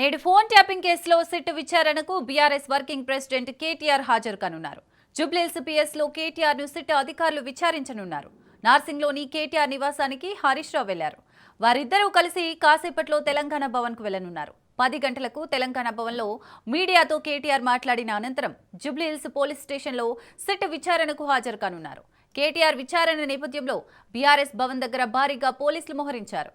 నేడు phone tapping కేసులో SIT విచారణకు బీఆర్ఎస్ వర్కింగ్ ప్రెసిడెంట్ కేటీఆర్ హాజరు కానున్నారు. జూబ్లీహిల్స్ పిఎస్లో కేటీఆర్ను సిట్ అధికారులు విచారించనున్నారు. నార్సింగ్లోని కేటీఆర్ నివాసానికి హరీష్ రావు వెళ్ళారు. వారిద్దరూ కలిసి కాసేపట్లో తెలంగాణ భవన్కు వెళ్ళనున్నారు. పది గంటలకు తెలంగాణ భవన్లో మీడియాతో కేటీఆర్ మాట్లాడిన అనంతరం జూబ్లీహిల్స్ పోలీస్ స్టేషన్లో సిట్ విచారణకు హాజరు కానున్నారు. కేటీఆర్ విచారణ నేపథ్యంలో బీఆర్ఎస్ భవన్ దగ్గర భారీగా పోలీసులు మోహరించారు.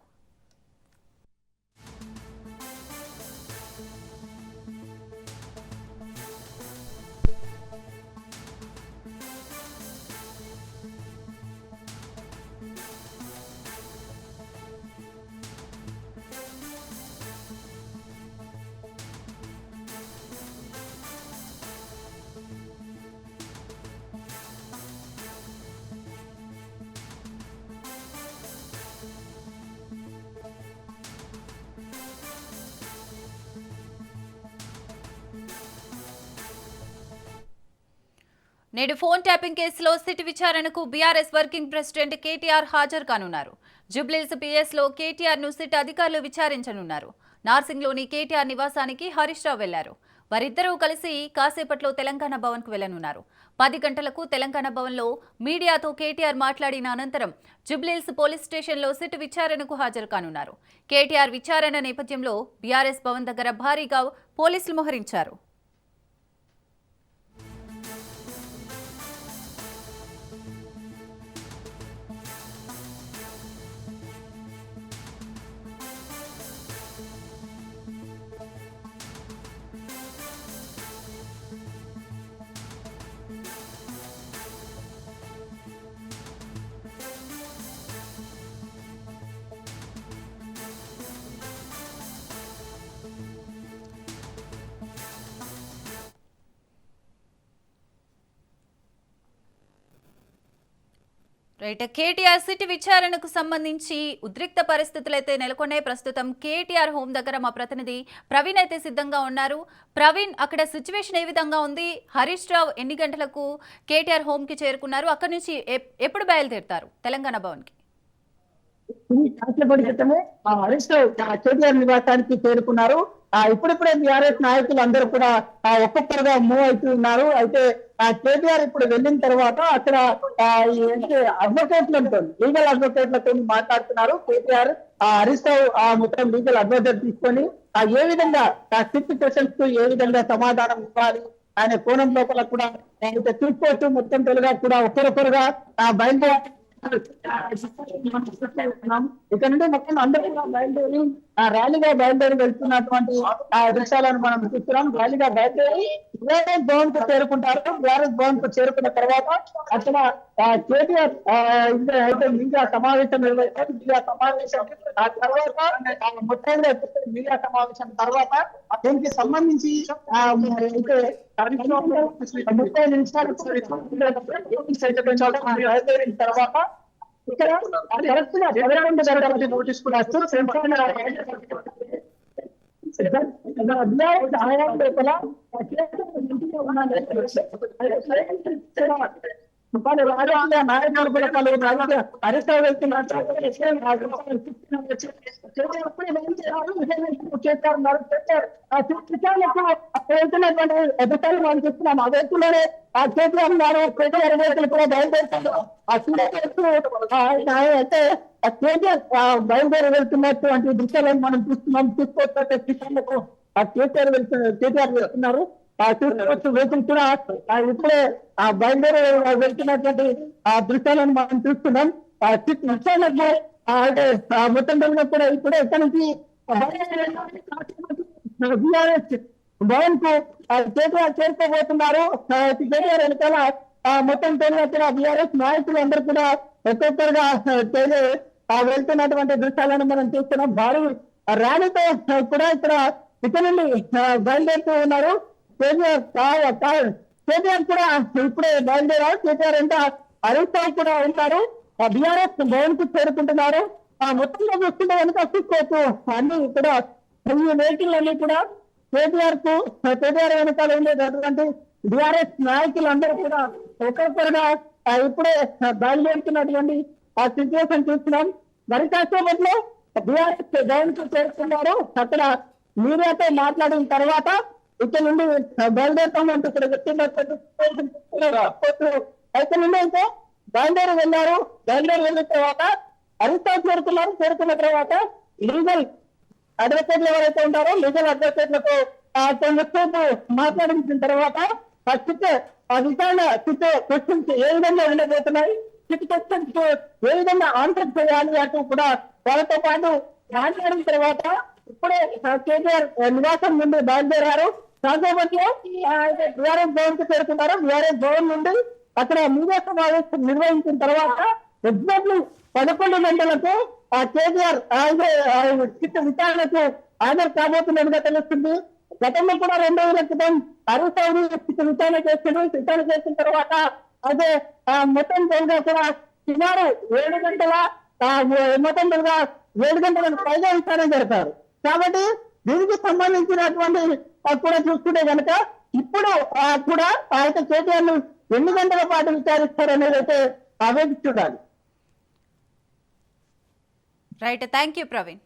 నేడు ఫోన్ ట్యాపింగ్ కేసులో సిట్ విచారణకు బీఆర్ఎస్ వర్కింగ్ ప్రెసిడెంట్ కేటీఆర్ హాజరు కానున్నారు. జుబ్లీస్ పిఎస్లో కేటీఆర్ను సిట్ అధికారులు విచారించనున్నారు. నార్సింగ్లోని కేటీఆర్ నివాసానికి హరీష్ రావు వెళ్ళారు. వారిద్దరూ కలిసి కాసేపట్లో తెలంగాణ భవన్కు వెళ్ళనున్నారు. పది గంటలకు తెలంగాణ భవన్లో మీడియాతో కేటీఆర్ మాట్లాడిన అనంతరం జుబ్లీల్స్ పోలీస్ స్టేషన్లో సిట్ విచారణకు హాజరు కానున్నారు. కేటీఆర్ విచారణ నేపథ్యంలో బీఆర్ఎస్ భవన్ దగ్గర భారీగా పోలీసులు మోహరించారు. రైట్ కేటీఆర్ సిట్ విచారణకు సంబంధించి ఉద్రిక్త పరిస్థితులు అయితే నెలకొన్నాయి. ప్రస్తుతం కేటీఆర్ హోమ్ దగ్గర మా ప్రతినిధి ప్రవీణ్ అయితే సిద్ధంగా ఉన్నారు. ప్రవీణ్ అక్కడ సిచ్యువేషన్ ఏ విధంగా ఉంది? హరీష్ రావు ఎన్ని గంటలకు కేటీఆర్ హోంకి చేరుకున్నారు? అక్కడి నుంచి ఎప్పుడు బయలుదేరుతారు? తెలంగాణ భవన్కి. కి క్రితమే ఆ హరీష్ రావు కేటీఆర్ నివాసానికి చేరుకున్నారు. ఆ ఇప్పుడిప్పుడే బీఆర్ఎస్ నాయకులు అందరూ కూడా ఆ ఒక్కొక్కరుగా మూవ్ అవుతూ ఉన్నారు. అయితే ఆ కేటీఆర్ ఇప్పుడు వెళ్ళిన తర్వాత అక్కడ అడ్వకేట్లతో లీగల్ అడ్వకేట్లతో మాట్లాడుతున్నారు. కేటీఆర్ ఆ హరీష్ రావు ఆ మొత్తం లీగల్ అడ్వకేట్ తీసుకొని ఆ ఏ విధంగా ఆ సిక్స్ క్వశ్చన్స్కు ఏ విధంగా సమాధానం ఇవ్వాలి ఆయన కోణం లోపల కూడా చూసుకోవచ్చు మొత్తం తెలుగా కూడా ఒకరొకరుగా ఆ బయలుదేరి ఇక్కడ నుండి మొత్తం అందరూ బయలుదేరి ఆ ర్యాలీగా బయలుదేరి వెళ్తున్నటువంటి ఆ దృశ్యాలను మనం చూస్తున్నాం ర్యాలీగా బయలుదేరి వేరే భవన్కు చేరుకుంటారు బీఆర్ఎస్ భవన్కు చేరుకున్న తర్వాత అక్కడ ఆ కేటీఆర్ ఇంకా అయితే మీడియా సమావేశం నిర్వహిస్తారు మీడియా సమావేశం ఆ తర్వాత ఆ, మీడియా సమావేశం తర్వాత దీనికి సంబంధించి అయితే ముప్పై నిమిషాలు తర్వాత ఇక్కడ కరెక్ట్గా పదకొండు గంటలకి నోటీస్ కూడా పలు రాజకీయ నాయకులు కూడా వెళ్తున్నారు వెళ్తున్నటువంటి ఎదుటాలు మనం చూస్తున్నాం. ఆ వ్యక్తులనే ఆ కేటీఆర్ గారు కేటీఆర్ వ్యక్తులు కూడా బయలుదేరుతారు ఆ చూడవచ్చు అంటే ఆ కేటీఆర్ బయలుదేరి వెళ్తున్నటువంటి దృశ్యాలను మనం చూస్తున్నాం. చూసుకోవచ్చు ఆ కేటీఆర్ వెళ్తున్న కేటీఆర్ వెళ్తున్నారు ఆ చూసుకోవచ్చు వెహికల్ కూడా ఇప్పుడే ఆ బయలుదేరి వెళ్తున్నటువంటి ఆ దృశ్యాలను మనం చూస్తున్నాం. ఆ దృశ్యాలకు ఆ అంటే మొత్తం కూడా ఇప్పుడే ఇక్కడ నుంచి బీఆర్ఎస్ భవన్కు కేటీఆర్ చేరుకోబోతున్నారు కేటీఆర్ వెనకాల మొత్తం తెలుగు బిఆర్ఎస్ బీఆర్ఎస్ నాయకులు అందరూ కూడా ఒక్కొక్కరుగా వెళ్తున్నటువంటి దృశ్యాలను మనం చూస్తున్నాం. భారీ ర్యాలీతో కూడా ఇక్కడ ఇక్కడ నుండి బయలుదేరుతూ ఉన్నారు. కేటీఆర్ కేటీఆర్ కూడా ఇప్పుడే బయలుదేరారు. కేటీఆర్ అంటే హరీష్ రావు కూడా ఉంటారు ఆ బీఆర్ఎస్ భవన్కు చేరుకుంటున్నారు. ఆ మొత్తంలో చూస్తుంటే వెనుక చూసుకోవచ్చు. అన్ని ఇక్కడ ఈ వెహికల్ అన్ని కూడా కేటీఆర్కు కేటీఆర్ వెనకాల ఉండేటటువంటి బీఆర్ఎస్ నాయకులందరూ కూడా ఒక్కొక్కరుగా ఇప్పుడే ఇప్పుడే బయలుదేరుతున్నటువంటి ఆ సిచ్యువేషన్ చూస్తున్నాం. మరి కాసేపట్లో బీఆర్ఎస్ భవన్కు చేరుకున్నారు. అక్కడ మీడియాతో మాట్లాడిన తర్వాత ఇక్కడ నుండి బయలుదేరుతామంటూ ఇక్కడ వచ్చినటువంటి అయితే నుండి అయితే బయలుదేరి వెళ్ళారు. బయలుదేరి వెళ్ళిన తర్వాత హరిత చేరుకున్నారు. చేరుకున్న తర్వాత లీగల్ అడ్వకేట్లు ఎవరైతే ఉంటారో లీగల్ అడ్వకేట్లకు ఆ కొంతసేపు మాట్లాడించిన తర్వాత ఫస్ట్ ఆ విచారణ చిట్టు క్వశ్చన్స్ ఏ విధంగా ఉండబోతున్నాయి? చిట్ క్వశ్చన్స్ ఏ విధంగా ఆన్సర్ చేయాలి అంటూ కూడా వాళ్ళతో పాటు మాట్లాడిన తర్వాత ఇప్పుడే ఆ కేటీఆర్ నివాసం నుండి బయలుదేరారు. కాసేపట్లో బీఆర్ఎస్ భవన్కు చేరుకున్నారు. బీఆర్ఎస్ భవన్ నుండి అక్కడ మీడియా సమావేశం నిర్వహించిన తర్వాత ఎగ్జాక్ట్లీ పదకొండు గంటలకు ఆ కేటీఆర్ చిట్టు విచారణకు హాజరు కాబోతున్నట్టుగా తెలుస్తుంది. గతంలో కూడా రెండు వేల క్రితం అరుణ్ సౌదరి చిట్టు విచారణ చేసిండు. విచారణ చేసిన తర్వాత అదే ఆ మొత్తం తెలుగా కూడా సుమారు ఏడు గంటల మొత్తం తెలుగా ఏడు గంటలకు పైగా విచారణ జరిపారు. కాబట్టి దీనికి సంబంధించినటువంటి కూడా చూసుకుంటే కనుక ఇప్పుడు ఆ, కూడా ఆ యొక్క కేటీఆర్ను ఎన్ని గంటల పాటు విచారిస్తారు అనేది అయితే అవేది చూడాలి. Right thank you Praveen.